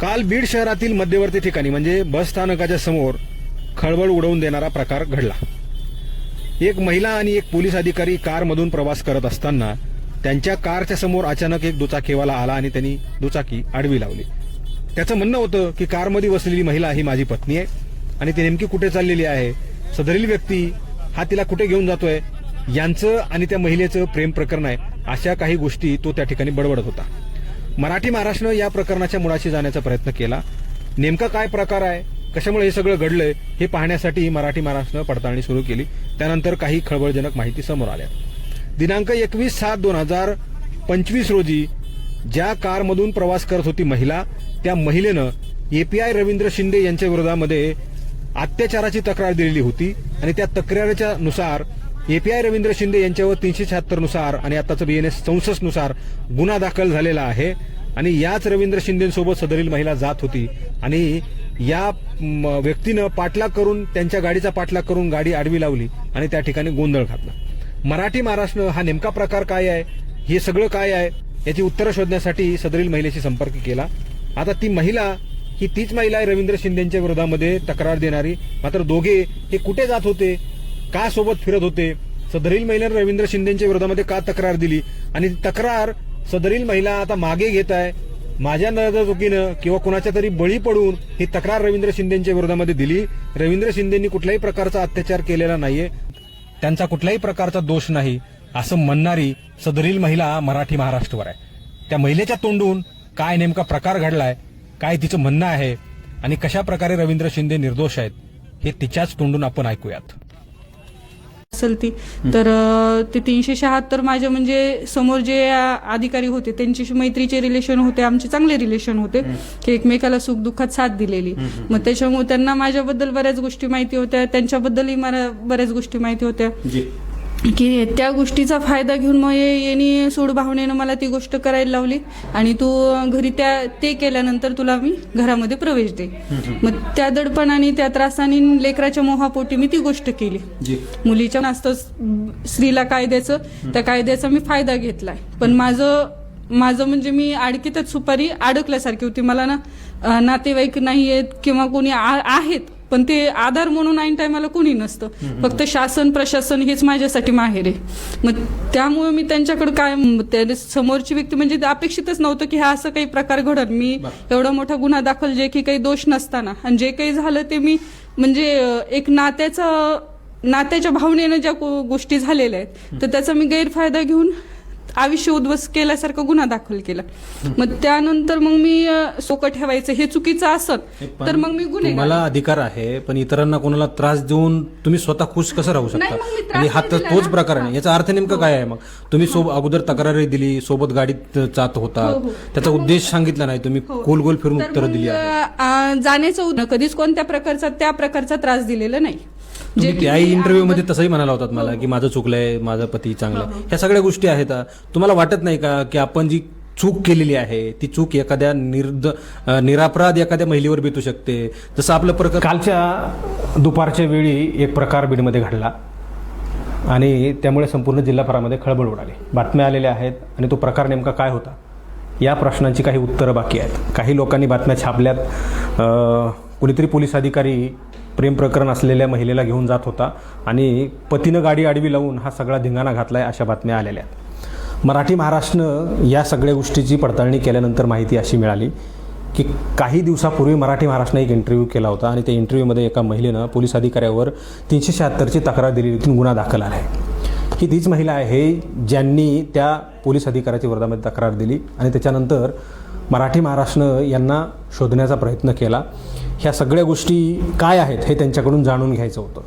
काल बीड शहरातील मध्यवर्ती ठिकाणी म्हणजे बस स्थानकाच्या समोर खळबळ उडवून देणारा प्रकार घडला. एक महिला आणि एक पोलीस अधिकारी कारमधून प्रवास करत असताना त्यांच्या कारच्या समोर अचानक एक दुचाकीवाला आला आणि त्यांनी दुचाकी आडवी लावली. त्याचं म्हणणं होतं की कारमध्ये बसलेली महिला ही माझी पत्नी आहे आणि ती नेमकी कुठे चाललेली आहे सदरील व्यक्ती हा तिला कुठे घेऊन जातोय यांचं आणि त्या महिलेचं प्रेम प्रकरण आहे अशा काही गोष्टी तो त्या ठिकाणी बडबडत होता. मराठी महाराष्ट्रानं या प्रकरणाच्या मुळाशी जाण्याचा प्रयत्न केला. नेमका काय प्रकार आहे? कशामुळे हे सगळं घडलंय? हे पाहण्यासाठी मराठी महाराष्ट्रानं पडताळणी सुरू केली. त्यानंतर काही खळबळजनक माहिती समोर आल्या. दिनांक एकवीस सात दोन हजार पंचवीस रोजी ज्या कारमधून प्रवास करत होती महिला त्या महिलेनं एपीआय रवींद्र शिंदे यांच्या विरोधामध्ये अत्याचाराची तक्रार दिलेली होती आणि त्या तक्रारीच्या नुसार एपीआय रवींद्र शिंदे यांच्यावर तीनशे शहात्तरनुसार आणि आताचं बीएनएस चौसष्टनुसार गुन्हा दाखल झालेला आहे. आणि याच रवींद्र शिंदेसोबत सदरील महिला जात होती. आणि या व्यक्तीनं पाठलाग करून त्यांच्या गाडीचा पाठलाग करून गाडी आडवी लावली आणि त्या ठिकाणी गोंधळ घातला. मराठी महाराष्ट्र हा नेमका प्रकार काय आहे? हे सगळं काय आहे? याची उत्तरं शोधण्यासाठी सदरील महिलेशी संपर्क केला. आता ती महिला ही तीच महिला आहे रवींद्र शिंदेच्या विरोधामध्ये तक्रार देणारी. मात्र दोघे हे कुठे जात होते? का सोबत फिरत होते? सदरील महिलेनं रवींद्र शिंदेच्या विरोधामध्ये का तक्रार दिली? आणि तक्रार सदरील महिला आता मागे घेत आहे. माझ्या नजरचुकीनं किंवा कुणाच्या तरी बळी पडून ही तक्रार रवींद्र शिंदेच्या विरोधामध्ये दिली. रवींद्र शिंदेनी कुठल्याही प्रकारचा अत्याचार केलेला नाहीये. त्यांचा कुठल्याही प्रकारचा दोष नाही असं म्हणणारी सदरील महिला मराठी महाराष्ट्रावर आहे. त्या महिलेच्या तोंडून काय नेमका प्रकार घडलाय काय तिचं म्हणणं आहे आणि कशा प्रकारे रवींद्र शिंदे निर्दोष आहेत हे तिच्याच तोंडून आपण ऐकूयात. असेल ती तर ते तीनशे शहात्तर माझे म्हणजे समोर जे अधिकारी होते त्यांच्याशी मैत्रीचे रिलेशन होते आमचे चांगले रिलेशन होते की एकमेकाला सुख दुःखात साथ दिलेली. मग त्याच्यामुळे त्यांना माझ्याबद्दल बऱ्याच गोष्टी माहिती होत्या त्यांच्याबद्दलही मला बऱ्याच गोष्टी माहिती होत्या. की त्या गोष्टीचा फायदा घेऊन मग ये- यांनी सूड भावनेनं मला ती गोष्ट करायला लावली. आणि तू घरी त्या ते केल्यानंतर तुला मी घरामध्ये प्रवेश दे. मग त्या दडपणाने त्या त्रासाने लेकराच्या मोहापोटी मी ती गोष्ट केली. मुलीच्या असतं स्त्रीला कायद्याचं त्या कायद्याचा मी फायदा घेतलाय. पण माझं माझं म्हणजे मी अडकीतच सुपारी अडकल्यासारखी होती. मला ना नातेवाईक नाही आहेत किंवा कोणी आ- आहेत पण ते आधार म्हणून ऐन टायमाला कोणी नसतं. फक्त शासन प्रशासन हेच माझ्यासाठी माहेर आहे. मग त्यामुळे मी त्यांच्याकडे काय त्या समोरची व्यक्ती म्हणजे अपेक्षितच नव्हतं की हा असं काही प्रकार घडत. मी एवढा मोठा गुन्हा दाखल जे की काही दोष नसताना. आणि जे काही झालं ते मी म्हणजे एक नात्याचं नात्याच्या भावनेनं ज्या गोष्टी झालेल्या आहेत तर त्याचा मी गैरफायदा घेऊन आयुष्य उद्ध्वस्त केल्यासारखा गुन्हा दाखल केला. मग त्यानंतर मग मी सोकं ठेवायचं हे चुकीचं असत तर मग मी गुन्हे तुम्हाला अधिकार आहे पण इतरांना कोणाला त्रास देऊन तुम्ही स्वतः खुश कसं राहू शकता? म्हणजे हा तर तोच. प्रकार आहे. याचा अर्थ नेमका काय आहे मग? तुम्ही सोब अगोदर तक्रारी दिली सोबत गाडीत जात होता. हो, हो. त्याचा उद्देश सांगितला नाही तुम्ही गोल गोल फिरून तर उत्तर दिली जाण्याचं कधीच कोणत्या प्रकारचा त्या प्रकारचा त्रास दिलेला नाही. तुम्ही त्याही मी इंटरव्ह्यू मध्ये तसंही म्हणाला होतात मला की माझं चुकलंय माझा पती चांगला. आहे. ह्या सगळ्या गोष्टी आहेत. हा. तुम्हाला वाटत नाही का की आपण जी चूक केलेली आहे ती चूक एखाद्या निर्द निरापराध एखाद्या महिलेवर बेतू शकते? जसं आपलं प्रकार कालच्या दुपारच्या वेळी एक प्रकार बीडमध्ये घडला. आणि त्यामुळे संपूर्ण जिल्हाभरामध्ये खळबळ उडाली. बातम्या आलेल्या आहेत आणि तो प्रकार नेमका काय होता? या प्रश्नांची काही उत्तरं बाकी आहेत. काही लोकांनी बातम्या छापल्यात. कुणीतरी पोलीस अधिकारी प्रेम प्रकरण असलेल्या महिलेला घेऊन जात होता आणि पतीनं गाडी आडवी लावून हा सगळा धिंगाणा घातलाय अशा बातम्या आलेल्या आहेत. मराठी महाराष्ट्रनं या सगळ्या गोष्टीची पडताळणी केल्यानंतर माहिती अशी मिळाली की काही दिवसापूर्वी मराठी महाराष्ट्राने एक इंटरव्ह्यू केला होता आणि त्या इंटरव्ह्यूमध्ये एका महिलेनं पोलीस अधिकाऱ्यावर तीनशे शहात्तरची तक्रार दिली तिथून गुन्हा दाखल आला आहे ही तीच महिला आहे ज्यांनी त्या पोलीस अधिकाऱ्याच्या विरोधामध्ये तक्रार दिली आणि त्याच्यानंतर मराठी महाराष्ट्र यांना शोधण्याचा प्रयत्न केला. ह्या सगळ्या गोष्टी काय आहेत हे त्यांच्याकडून जाणून घ्यायचं होतं.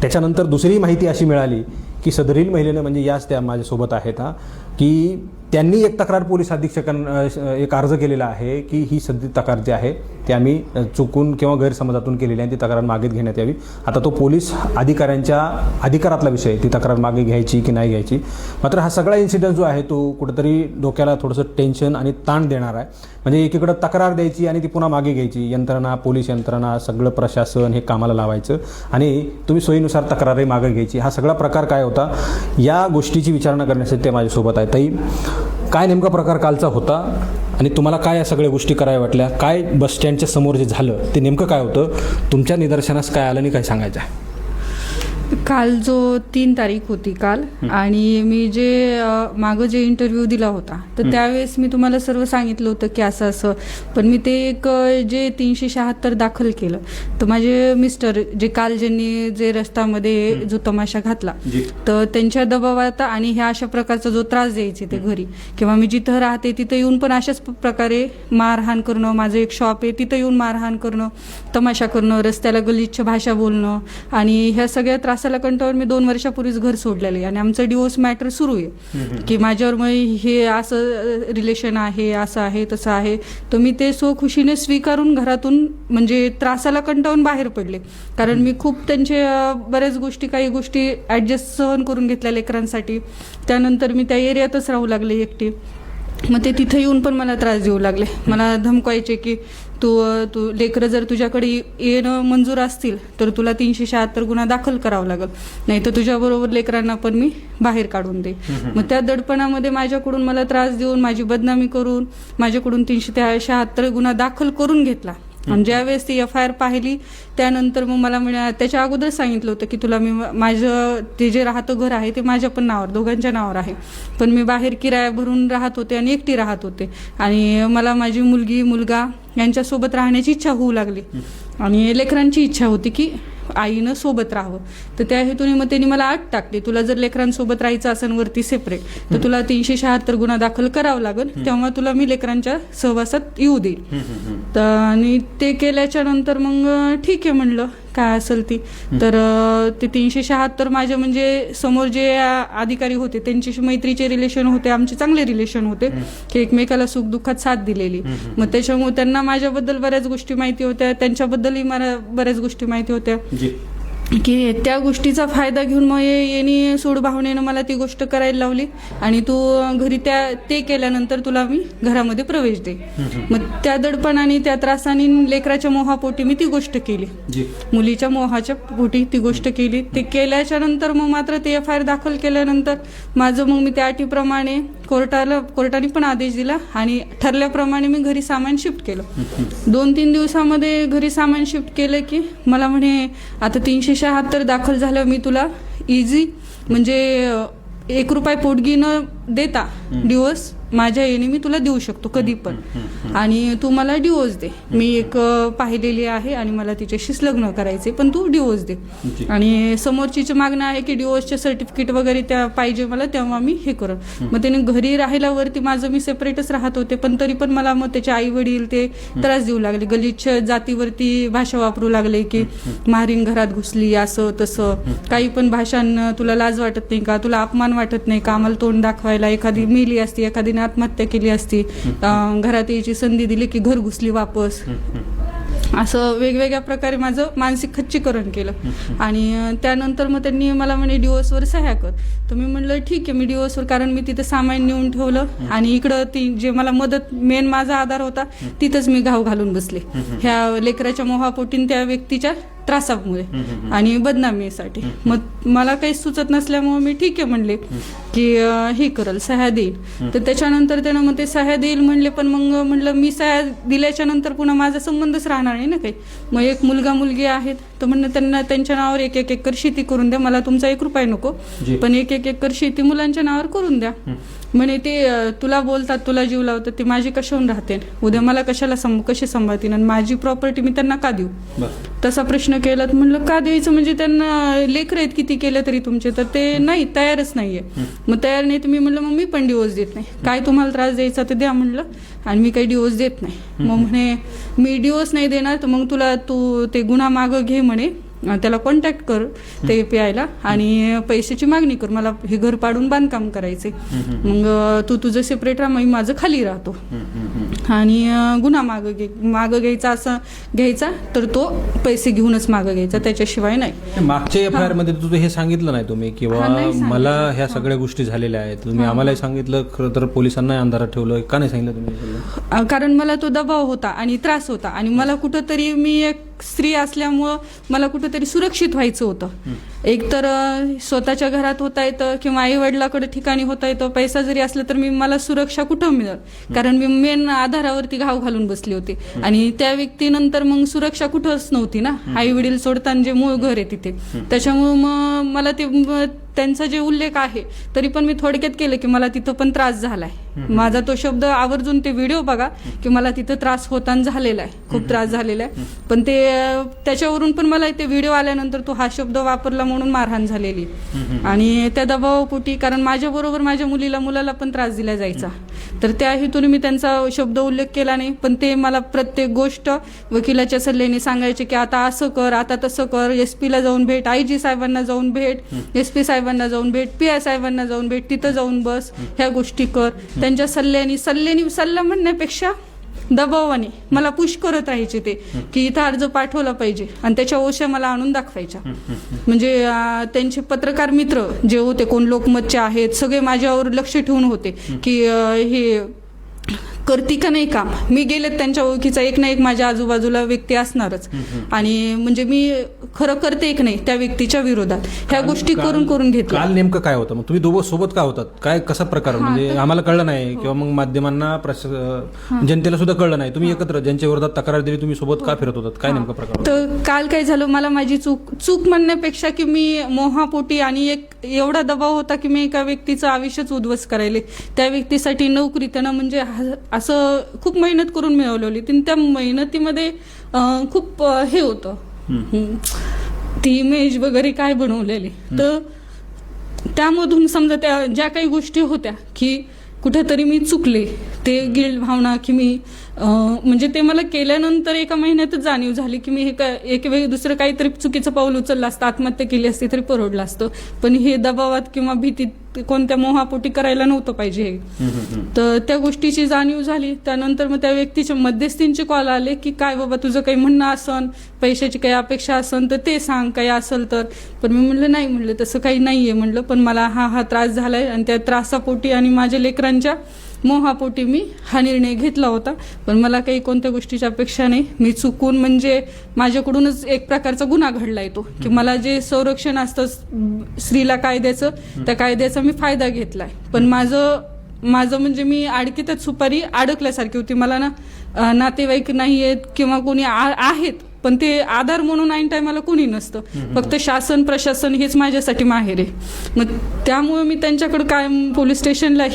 त्याच्यानंतर दुसरी माहिती अशी मिळाली की सदरील महिलेनं म्हणजे याच त्या माझ्यासोबत आहेत हा की त्यांनी एक तक्रार पोलीस अधीक्षकांना एक अर्ज केलेला आहे की ही सध्या तक्रार जी आहे ती आम्ही चुकून किंवा गैरसमजातून केलेली आहे ती तक्रार मागे घेण्यात यावी. आता तो पोलीस अधिकाऱ्यांच्या अधिकारातला विषय आहे ती तक्रार मागे घ्यायची की नाही घ्यायची. मात्र हा सगळा इन्सिडेंट जो आहे तो कुठेतरी डोक्याला थोडंसं टेन्शन आणि ताण देणार आहे. म्हणजे एकीकडं तक्रार द्यायची आणि ती पुन्हा मागे घ्यायची. यंत्रणा पोलीस यंत्रणा सगळं प्रशासन हे कामाला लावायचं आणि तुम्ही सोयीनुसार तक्रारही मागे घ्यायची. हा सगळा प्रकार काय होता? या गोष्टीची विचारणा करण्यासाठी ते माझ्यासोबत आहे ताई काय नेमका प्रकार कालचा होता आणि तुम्हाला काय या सगळ्या गोष्टी कराव्या वाटल्या? काय बस स्टँडच्या समोर जे झालं ते नेमकं काय होतं? तुमच्या निदर्शनास काय आलं आणि काय सांगायचं आहे? काल जो तीन तारीख होती काल आणि मी जे मागं जे इंटरव्ह्यू दिला होता तर त्यावेळेस मी तुम्हाला सर्व सांगितलं होतं की असं असं. पण मी ते एक जे तीनशे शहात्तर दाखल केलं तर माझे मिस्टर जे काल ज्यांनी जे रस्त्यामध्ये जो तमाशा घातला तर त्यांच्या दबावात आणि ह्या अशा प्रकारचा जो त्रास द्यायचे ते घरी किंवा मी जिथं राहते तिथं येऊन पण अशाच प्रकारे मारहाण करणं माझं एक शॉप आहे तिथं येऊन मारहाण करणं तमाशा करणं रस्त्याला गलिच्छ भाषा बोलणं आणि ह्या सगळ्या त्रासाला कंटाळून मी दोन वर्षापूर्वीच घर सोडलेलं आहे. आणि आमचं डिवोर्स मॅटर सुरू आहे. की माझ्यावर मग हे असं रिलेशन आहे असं आहे तसं आहे. तर मी ते स्वखुशीने स्वीकारून घरातून म्हणजे त्रासाला कंटाळून बाहेर पडले. कारण मी खूप त्यांचे बऱ्याच गोष्टी काही गोष्टी ॲडजस्ट सहन करून घेतल्या लेकरांसाठी. त्यानंतर मी त्या एरियातच राहू लागले एकटी. मग ते तिथे येऊन पण मला त्रास देऊ लागले. मला धमकायचे की तू तू लेकरं जर तुझ्याकडे येणं मंजूर असतील तर तुला तीनशे शहात्तर गुन्हा दाखल करावा लागेल. नाही तर तुझ्याबरोबर लेकरांना पण मी बाहेर काढून दे मग त्या दडपणामध्ये माझ्याकडून मला त्रास देऊन माझी बदनामी करून माझ्याकडून तीनशे शहात्तर गुन्हा दाखल करून घेतला. आणि ज्यावेळेस ती एफ आय आर पाहिली त्यानंतर मग मला मिळा त्याच्या अगोदर सांगितलं होतं की तुला मी माझं ते जे राहतं घर आहे ते माझ्या पण नावावर दोघांच्या नावावर आहे. पण मी बाहेर किराया भरून राहत होते आणि एकटी राहत होते. आणि मला माझी मुलगी मुलगा यांच्यासोबत राहण्याची इच्छा होऊ लागली. आणि लेकरांची इच्छा होती की आईनं सोबत राहावं. तर त्या हेतूने मग त्यांनी मला आठ टाकली. तुला जर लेकरांसोबत राहायचं असेल वरती सेपरेट तर तुला तीनशे शहात्तर गुन्हा दाखल करावा लागेल. तेव्हा तुला मी लेकरांच्या सहवासात येऊ देईल. तर आणि ते केल्याच्यानंतर मग अं, ठीक आहे म्हणलं काय असेल ती. तर ते तीनशे शहात्तर माझे म्हणजे समोर जे अधिकारी होते त्यांच्याशी मैत्रीचे रिलेशन होते आमचे चांगले रिलेशन होते की एकमेकाला सुख दुःखात साथ दिलेली. मग त्याच्यामुळे त्यांना माझ्याबद्दल बऱ्याच गोष्टी माहिती होत्या त्यांच्याबद्दलही मला बऱ्याच गोष्टी माहिती होत्या. की त्या गोष्टीचा फायदा घेऊन मग ये- यांनी सूड भावनेनं मला ती गोष्ट करायला लावली. आणि तू घरी त्या ते केल्यानंतर तुला मी घरामध्ये प्रवेश दे. मग त्या दडपणाने त्या त्रासाने लेकराच्या मोहापोटी मी ती गोष्ट केली. मुलीच्या मोहाच्या पोटी ती गोष्ट केली. ते केल्याच्यानंतर मग मात्र ते एफ आय आर दाखल केल्यानंतर माझं मग मी त्या अटीप्रमाणे कोर्टाला कोर्टाने पण आदेश दिला आणि ठरल्याप्रमाणे मी घरी सामान शिफ्ट केलं. दोन तीन दिवसामध्ये घरी सामान शिफ्ट केलं की मला म्हणे आता तीनशे शहात्तर दाखल झालं मी तुला इझी म्हणजे एक रुपये पोटगी न देता डिवोर्स माझ्या येणे मी तुला देऊ शकतो कधी पण. आणि तू मला डिवोर्स दे. मी एक पाहिलेली आहे आणि मला तिच्याशीच लग्न करायचे पण तू डिवोर्स दे. आणि समोरचीची मागणं आहे की डिवोर्सचे सर्टिफिकेट वगैरे त्या पाहिजे मला तेव्हा मी हे करत मग त्याने घरी राहायला वरती माझं मी सेपरेटच राहत होते पण तरी पण मला मग त्याचे आई वडील ते त्रास देऊ लागले. गलिच्छ जातीवरती भाषा वापरू लागले की मारीन घरात घुसली असं तसं. काही पण भाषांना तुला लाज वाटत नाही का? तुला अपमान वाटत नाही का? आम्हाला तोंड दाखवायला एखादी मेली असती एखादीने आत्महत्या केली असती घरात यायची संधी दिली की घर घुसली वापस. असं वेगवेगळ्या प्रकारे माझं मानसिक खच्चीकरण केलं. आणि त्यानंतर मग त्यांनी मला म्हणे डिवोर्सवर सह्या कर. तर मी म्हणलं ठीक आहे मी डिवोर्सवर कारण मी तिथे सामान नेऊन ठेवलं आणि इकडं ती जे मला मदत मेन माझा आधार होता तिथंच मी घाव घालून बसले. ह्या लेकराच्या मोहापोटीन त्या व्यक्तीच्या त्रासामुळे आणि बदनामीसाठी मग मला काही सुचत नसल्यामुळे मी ठीक आहे म्हणले की हे करल सह्या देईल. तर त्याच्यानंतर त्यानं मग ते सह्या देईल म्हणले पण मग म्हणलं मी सह्या दिल्याच्या नंतर पुन्हा माझा संबंधच राहणार नाही ना काही. मग एक मुलगा मुलगी आहेत तर म्हणलं त्यांना त्यांच्या नावावर एक एक एकर शेती करून द्या मला तुमचा एक रुपये नको. पण एक एक एकर शेती मुलांच्या नावावर करून द्या. म्हणे ते तुला बोलतात तुला जीव लावतात ते माझी कशाहून राहते? उद्या मला कशाला सं कशी सांभाळतील? आणि माझी प्रॉपर्टी मी त्यांना का देऊ? तसा प्रश्न केला तर म्हणलं का द्यायचं? म्हणजे त्यांना लेकर आहेत किती केलं तरी तुमचे? तर ते नाही तयारच नाहीये. मग तयार नाही तर मी म्हणलं मग मी पण डिवोर्स देत नाही. काय तुम्हाला त्रास द्यायचा ते द्या म्हणलं. आणि मी काही डिवोर्स देत नाही. मग म्हणे मी डिवोर्स नाही देणार तर मग तुला तू ते गुन्हा मागं घे म्हणे. त्याला कॉन्टॅक्ट कर ते पीआयला आणि पैशाची मागणी कर मला हे घर पाडून बांधकाम करायचे मग तू तुझं सेपरेट राहा मी माझं खाली राहतो. आणि गुन्हा मागं घे मागं घ्यायचा असं घ्यायचा तर तो पैसे घेऊनच मागं घ्यायचा त्याच्याशिवाय नाही. मागच्या एफ आय आरमध्ये तुझं हे सांगितलं नाही तुम्ही किंवा. मला ह्या सगळ्या गोष्टी झालेल्या आहेत. तुम्ही आम्हालाही सांगितलं खरं तर पोलिसांना अंधारात ठेवलं का नाही सांगितलं तुम्ही कारण मला तो दबाव होता आणि त्रास होता आणि मला कुठंतरी मी एक स्त्री असल्यामुळं मला कुठंतरी सुरक्षित व्हायचं होतं. एक तर स्वतःच्या घरात होता येतं किंवा आई वडिलाकडे ठिकाणी होता येतं. पैसा जरी असला तर मी मला सुरक्षा कुठं मिळेल? कारण मी मेन आधारावरती घाव घालून बसली होती. आणि त्या व्यक्तीनंतर मग सुरक्षा कुठंच नव्हती ना. आई वडील सोडताना जे मूळ घर आहे तिथे. त्याच्यामुळं मग मला ते त्यांचा जे उल्लेख आहे तरी पण मी थोडक्यात केलं की मला तिथं पण त्रास झालाय. माझा तो शब्द आवर्जून ते व्हिडिओ बघा की मला तिथं त्रास होताना झालेला आहे. खूप त्रास झालेला आहे. पण ते त्याच्यावरून पण मला ते व्हिडिओ आल्यानंतर तो हा शब्द वापरला म्हणून मारहाण झालेली. आणि त्या दबावापोटी कारण माझ्या बरोबर माझ्या मुलीला मुलाला पण त्रास दिला जायचा. तर त्या हेतून मी त्यांचा शब्द उल्लेख केला नाही. पण ते मला प्रत्येक गोष्ट वकिलाच्या सल्ल्याने सांगायचे की आता असं कर आता तसं कर. एस ला जाऊन भेट आय जी साहेबांना जाऊन भेट एस पी साहेबांना जाऊन भेट पी आय साहेबांना जाऊन भेट तिथं जाऊन बस ह्या गोष्टी कर. त्यांच्या सल्ल्याने सल्ल्याने सल्ला म्हणण्यापेक्षा दबावाने. मला पुश करत राहायचे ते की इथं अर्ज पाठवला पाहिजे. आणि त्याच्या ओश्या मला आणून दाखवायच्या. म्हणजे त्यांचे पत्रकार मित्र जे होते कोण लोकमतचे आहेत सगळे माझ्यावर लक्ष ठेवून होते की हे करती का नाही काम? मी गेले त्यांच्या ओळखीचा एक ना एक माझ्या आजूबाजूला व्यक्ती असणारच. आणि म्हणजे मी खरं करते एक नाही त्या व्यक्तीच्या विरोधात. ह्या गोष्टी करून करून घेतल्या. काल नेमकं काय होतं? मग तुम्ही दोघं सोबत का होतात? काय कसा प्रकार? म्हणजे आम्हाला कळलं नाही किंवा मग माध्यमांना जनतेला सुद्धा कळलं नाही. तुम्ही एकत्र ज्यांच्या विरोधात तक्रार दिली तुम्ही सोबत का फिरत होतात? काय नेमका प्रकार? तर काल काय झालं? मला माझी चूक चूक म्हणण्यापेक्षा की मी मोहापोटी आणि एक एवढा दबाव होता की मी एका व्यक्तीचं आयुष्यच उद्ध्वस्त करायले. त्या व्यक्तीसाठी नोकरी त्यानं म्हणजे हा- असं खूप मेहनत करून मिळवलेली. आणि त्या मेहनतीमध्ये खूप हे होतं. ती इमेज वगैरे काय बनवलेली. तर त्यामधून समजा त्या ज्या काही गोष्टी होत्या की कुठेतरी मी चुकले ते गिल्ड भावना की मी म्हणजे ते मला केल्यानंतर एका महिन्यातच जाणीव झाली की मी हे काय एक वेळी दुसरं काहीतरी चुकीचं पाऊल उचललं असतं आत्महत्या केली असती तरी परवडलं असतं. पण हे दबावात किंवा भीतीत कोणत्या मोहापोटी करायला नव्हतं पाहिजे हे. तर त्या गोष्टीची जाणीव झाली. त्यानंतर मग त्या व्यक्तीच्या मध्यस्थींचे कॉल आले की काय बाबा तुझं काही म्हणणं असन पैशाची काही अपेक्षा असन तर ते सांग काही असेल तर. पण मी म्हणलं नाही म्हणलं तसं काही नाहीये म्हणलं पण मला हा हा त्रास झालाय आणि त्या त्रासापोटी आणि माझ्या लेकरांच्या मोहापोटी मी हा निर्णय घेतला होता. पण मला काही कोणत्या गोष्टीची अपेक्षा नाही. मी चुकून म्हणजे माझ्याकडूनच एक प्रकारचा गुन्हा घडला येतो की मला जे संरक्षण असतं स्त्रीला कायद्याचं त्या कायद्याचा मी फायदा घेतलाय. पण माझं माझं म्हणजे मी अडकीतच सुपारी अडकल्यासारखी होती. मला ना नातेवाईक नाही आहेत किंवा कोणी आ- आहेत पण ते आधार म्हणून ऐन टायमाला कोणी नसतं. फक्त शासन प्रशासन हेच माझ्यासाठी माहेर आहे. मग त्यामुळे मी त्यांच्याकडे कायम पोलीस स्टेशनला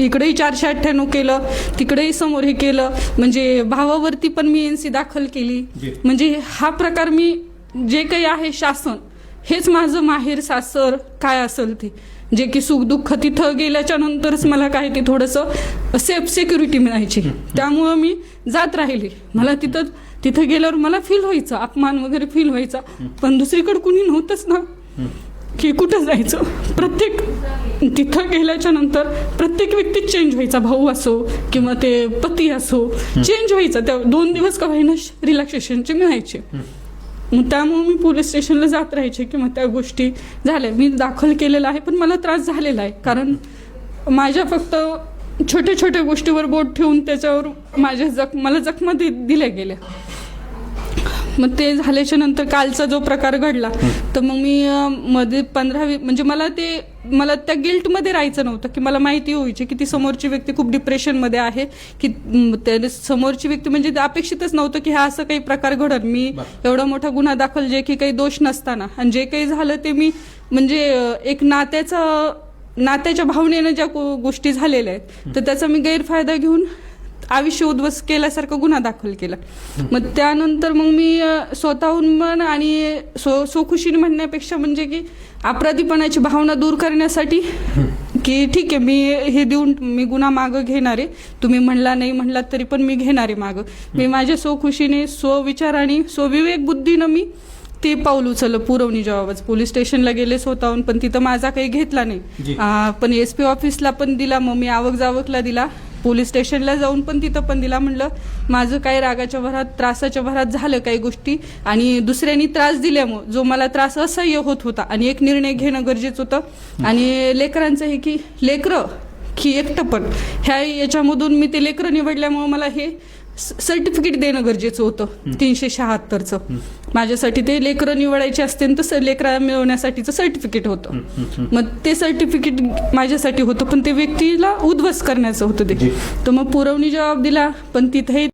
इकडेही चारशे अठ्ठ्याण्णव केलं तिकडेही समोर हे केलं. म्हणजे भावावरती पण मी एनसी दाखल केली. म्हणजे हा प्रकार मी जे काही आहे शासन हेच माझं माहेर सासर काय असेल ते. जे की सुख दुःख तिथं गेल्याच्या नंतरच मला काय ते थोडंसं सेफ सिक्युरिटी मिळायची. त्यामुळं मी जात राहिली. मला तिथं तिथं गेल्यावर मला फील व्हायचं अपमान वगैरे फील व्हायचा. पण दुसरीकडे कुणी नव्हतंच ना. की कुठं जायचं? प्रत्येक तिथं गेल्याच्यानंतर प्रत्येक व्यक्ती चेंज व्हायचा. भाऊ असो किंवा ते पती असो चेंज व्हायचा. त्या दोन दिवस का होईना रिलॅक्सेशनचे मिळायचे. मग त्यामुळे मी पोलीस स्टेशनला जात राहायचे किंवा त्या गोष्टी झाल्या. मी दाखल केलेला आहे पण मला त्रास झालेला आहे. कारण माझ्या फक्त छोट्या छोट्या गोष्टीवर बोट ठेवून त्याच्यावर माझ्या जख मला जखमा दि दिल्या गेल्या. मग ते झाल्याच्यानंतर कालचा जो प्रकार घडला तर मग मी मध्ये पंधरा वी- म्हणजे मला ते मला त्या गिल्टमध्ये राहायचं नव्हतं की मला माहिती व्हायची की ती समोरची व्यक्ती खूप डिप्रेशनमध्ये आहे की त्या समोरची व्यक्ती म्हणजे अपेक्षितच नव्हतं की हा असं काही प्रकार घडत. मी एवढा मोठा गुन्हा दाखल जे की काही दोष नसताना. आणि जे काही झालं ते मी म्हणजे एक नात्याचा नात्याच्या भावनेनं ज्या गोष्टी झालेल्या आहेत तर त्याचा मी गैरफायदा घेऊन आयुष्य उद्ध्वस्त केल्यासारखा गुन्हा दाखल केला. मग त्यानंतर मग मी स्वतःहून मन आणि सो सोखुशीने म्हणण्यापेक्षा म्हणजे की अपराधीपणाची भावना दूर करण्यासाठी की ठीक आहे मी हे देऊन मी गुन्हा मागं घेणार आहे. तुम्ही म्हणला नाही म्हणलात तरी पण मी घेणार आहे मागं. मी माझ्या स्वखुशीने स्वविचाराने स्वविवेक बुद्धीनं मी ते पाऊल उचललं पुरवणी जबाबच पोलीस स्टेशनला गेले स्वतःहून पण तिथं माझा काही घेतला. नाही. पण एस पी ऑफिसला पण दिला मग मी आवक जावकला दिला. पोलीस स्टेशनला जाऊन पण तिथं पण दिला म्हणलं माझं काही रागाच्या भरात त्रासाच्या भरात झालं काही गोष्टी आणि दुसऱ्यांनी त्रास दिल्यामुळं जो मला त्रास असह्य होत होता आणि एक निर्णय घेणं गरजेचं होतं. आणि लेकरांचं हे की लेकरं की एकटं पण. ह्या याच्यामधून मी ते लेकरं निवडल्यामुळं मला हे सर्टिफिकेट देणं गरजेचं होतं तीनशे शहात्तरचं. माझ्यासाठी ते लेकरं निवडायचे असते तर लेकरा मिळवण्यासाठीचं सर्टिफिकेट होतं. मग ते सर्टिफिकेट माझ्यासाठी होतं पण ते व्यक्तीला उद्ध्वस्त करण्याचं होतं ते. तर मग पुरवणी जबाब दिला पण तिथे